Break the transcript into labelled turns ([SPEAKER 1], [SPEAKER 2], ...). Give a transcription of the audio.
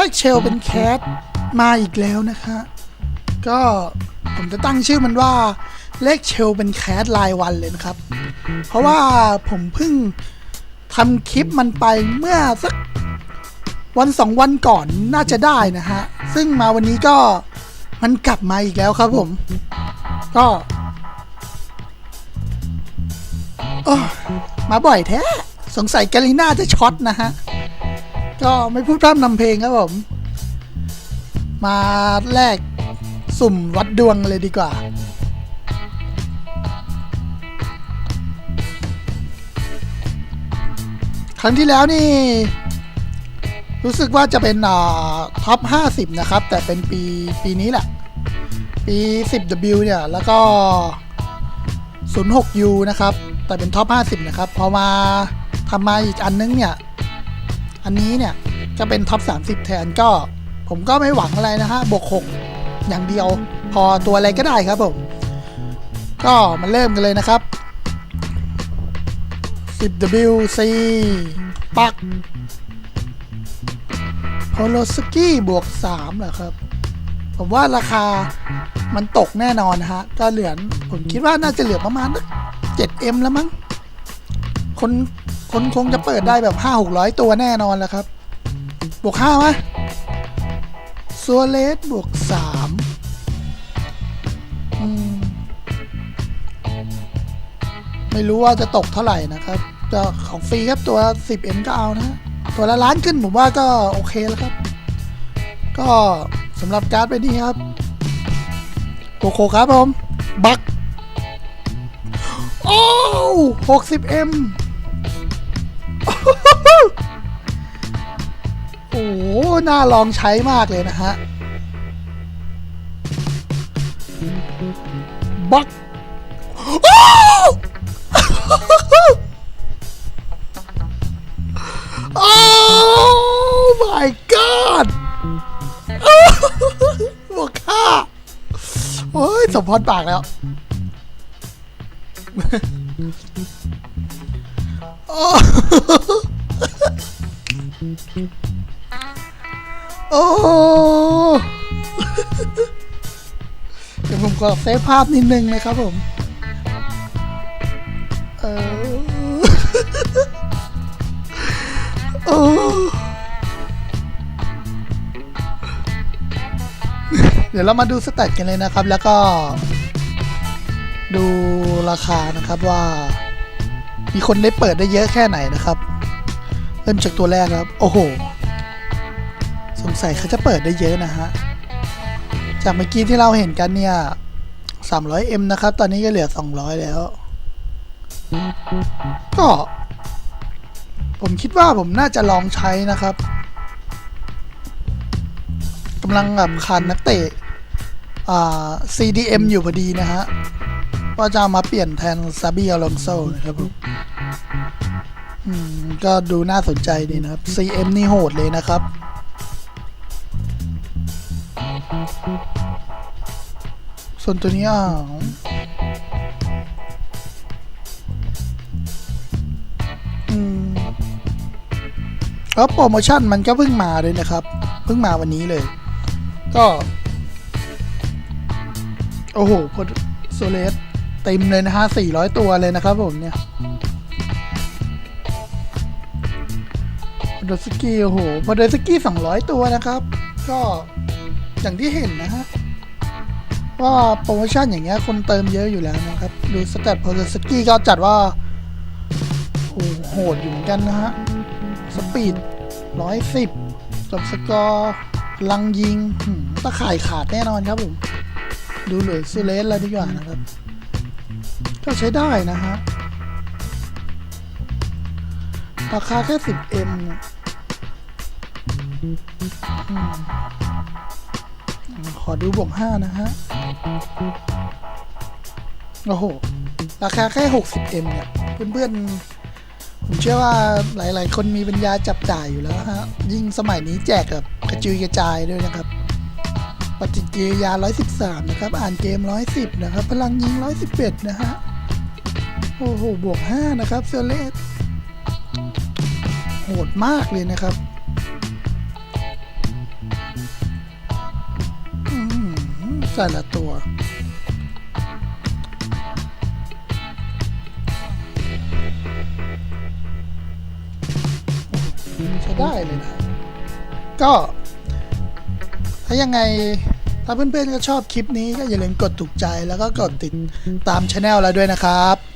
[SPEAKER 1] เลขเชลเป็นแคทมาอีกแล้วนะคะ ก็ผมจะตั้งชื่อมันว่าเลขเชลเป็นแคทรายวันเลยนะครับ เพราะว่าผมเพิ่งทำคลิปมันไปเมื่อสักวันสองวันก่อนน่าจะได้นะฮะ ซึ่งมาวันนี้ก็มันกลับมาอีกแล้วครับผม ก็โอ้มาบ่อยแท้ สงสัยกาลิน่าจะช็อตนะฮะ ก็ไม่พูดพร่ำนำเพลงครับผม มาแรกสุ่มวัดดวงเลยดีกว่า ครั้งที่แล้วนี่ รู้สึกว่าจะเป็นอ่าท็อป 50 นะครับ แต่เป็นปีปีนี้แหละ ปี 10W เนี่ย แล้วก็ 06U นะครับ แต่เป็นท็อป 50 นะครับ พอมาทำมาอีกอันนึงเนี่ย อันนี้เนี่ยจะเป็นท็อป 30 แทนก็ผมก็ไม่หวังอะไรนะฮะบวก6อย่างเดียวพอตัวอะไรก็ได้ครับผม ก็มาเริ่มกันเลยนะครับ 10WC ปักโพโลสกี้บวก3เหรอครับ ผมว่าราคามันตกแน่นอนนะฮะ ก็เหลือผมคิดว่าน่าจะเหลือประมาณเจ็ดเอ็มแล้วมั้ง คนคนคงจะเปิดได้แบบห้าหกร้อยตัวแน่นอนแล้วครับ บวกห้าไหมซัวเลสบวกสามไม่รู้ว่าจะตกเท่าไหร่นะครับจะของฟรีครับตัว 10M ก็เอานะฮะตัวละล้านขึ้นผมว่าก็โอเคแล้วครับ ก็สำหรับการ์ดไปนี้ครับโกโคครับผม บัก โอ้ 60M น่าลองใช้มากเลยนะฮะบักโอ้ my god บวกค่าโอ้ยสมพรปากแล้ว โอ้ โอ้เดี๋ยวผมขอเซฟภาพนิดนึงนะครับผม เออโอ้เดี๋ยวเรามาดูสแตทกันเลยนะครับ แล้วก็ ดูราคานะครับว่า มีคนได้เปิดได้เยอะแค่ไหนนะครับ เริ่มจากตัวแรกครับ โอ้โห สงสัยเขาจะเปิดได้เยอะนะฮะ จากเมื่อกี้ที่เราเห็นกันเนี่ย 300M นะครับ ตอนนี้ก็เหลือ 200 แล้ว ก็ ผมคิดว่าผมน่าจะลองใช้นะครับกำลังแบบขาดนักเตะอ่า CDM อยู่พอดีนะฮะว่าจะมาเปลี่ยนแทนซาบิอลองโซนะครับผมอืมก็ดูน่าสนใจดีนะครับ CM นี่โหดเลยนะครับ ส่วนตัวนี้อ่าวอืมแล้วโปรโมชั่นมันก็เพิ่งมาเลยนะครับ เพิ่งมาวันนี้เลย ก็ โอ้โหพอโซเลสเต็มเลยนะฮะ400ตัวเลยนะครับผมเนี่ยพอดสกี้โอ้โหพอดสกี้200ตัวนะครับ ก็อย่างที่เห็นนะฮะ ว่าโปรโมชั่นอย่างเงี้ยคนเติมเยอะอยู่แล้วนะครับ ดูสแตทพอดสกี้ก็จัดว่าโอ้โหโหดอยู่เหมือนกันนะฮะ สปีดร้อยสิบสกอร์ลังยิงตะข่ายขาดแน่นอนครับผม ดูเหลือซูเลสแล้วดีกว่านะครับ ก็ใช้ได้นะฮะราคาแค่ 10M เนี่ยอืม ขอดูบวก5นะฮะ โอ้โห ราคาแค่ 60M เนี่ย เพื่อนๆ ผมเชื่อว่าหลายๆ คนมีปัญญาจับจ่ายอยู่แล้วฮะ ยิ่งสมัยนี้แจกแบบกระจุยกระจายด้วยนะครับ ปฏิกิริยา 113 นะครับ อ่านเกม 110 นะครับ พลังยิง 111 นะฮะ โอ้โห บวก 5 นะครับเซเลสโหดมากเลยนะครับ แต่ละตัว ใช้ได้เลยนะ ก็ถ้ายังไงถ้าเพื่อนๆก็ชอบคลิปนี้ก็อย่าลืมกดถูกใจแล้วก็กดติดตามช anel เราด้วยนะครับ